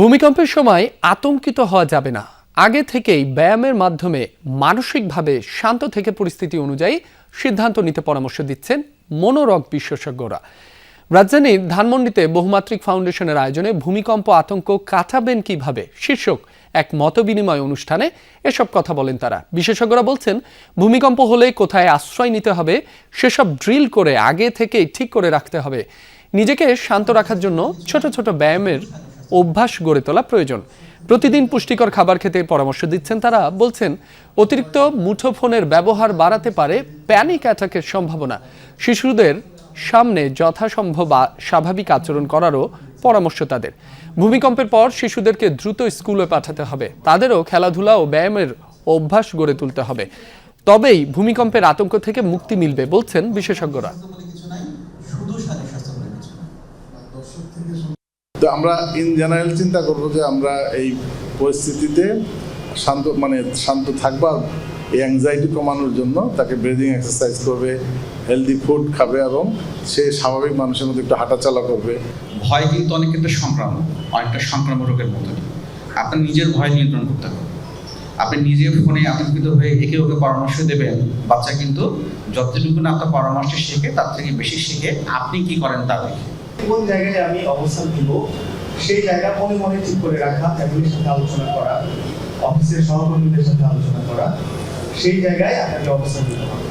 ভূমিকম্পের সময় আতঙ্কিত হওয়া যাবে না। আগে থেকেই ব্যায়ামের মাধ্যমে মানসিকভাবে শান্ত থেকে পরিস্থিতি অনুযায়ী সিদ্ধান্ত নিতে পরামর্শ দিচ্ছেন মনোরোগ বিশেষজ্ঞরা। রাজধানীর ধানমন্ডিতে বহুমাত্রিক ফাউন্ডেশনের আয়োজনে ভূমিকম্প আতঙ্ক কাটাবেন কীভাবে? শীর্ষক এক মতবিনিময় অনুষ্ঠানে এসব কথা বলেন তারা। বিশেষজ্ঞরা বলছেন, ভূমিকম্প হলে কোথায় আশ্রয় নিতে হবে, সেসব ড্রিল করে আগে থেকেই ঠিক করে রাখতে হবে। নিজেকে শান্ত রাখার জন্য ছোট ছোট ব্যায়ামের অভ্যাস গড়ে তোলা প্রয়োজন। প্রতিদিন পুষ্টিকর খাবার খেতে পরামর্শ দিচ্ছেন তারা। বলছেন, অতিরিক্ত মুঠোফোনের ব্যবহার বাড়াতে পারে প্যানিক অ্যাটাকের সম্ভাবনা। শিশুদের সামনে যথাসম্ভব স্বাভাবিক আচরণ করারও পরামর্শ তাদের। ভূমিকম্পের পর শিশুদেরকে দ্রুত স্কুলে পাঠাতে হবে। তাদেরও খেলাধুলা ও ব্যায়ামের অভ্যাস গড়ে তুলতে হবে। তবেই ভূমিকম্পের আতঙ্ক থেকে মুক্তি মিলবে বলছেন বিশেষজ্ঞরা। তো আমরা ইন জেনারেল চিন্তা করব যে আমরা এই পরিস্থিতিতে শান্ত মানে শান্ত থাকবার এই অ্যাংজাইটি কমানোর জন্য তাকে ব্রিদিং এক্সারসাইজ করবে হেলদি ফুড খাবে এবং সে স্বাভাবিক মানুষের মধ্যে একটু হাঁটাচলা করবে। ভয় কিন্তু অনেক ক্ষেত্রে সংক্রামক অনেকটা সংক্রামক রোগের মতনই আপনার নিজের ভয় নিয়ন্ত্রণ করতে হবে। আপনি নিজে ফোনে আতঙ্কিত হয়ে একে ওকে পরামর্শ দেবেন, বাচ্চা কিন্তু যতটুকু না আপনার পরামর্শ শেখে, তার থেকে বেশি শিখে আপনি কি করেন তা দেখে। কোন জায়গায় আমি অবস্থান নিব, সেই জায়গা মনে মনে ঠিক করে রাখা ফ্যামিলির সাথে আলোচনা করা অফিসের সহকর্মীদের সাথে আলোচনা করা, সেই জায়গায় আপনাকে অবস্থান নিতে হবে।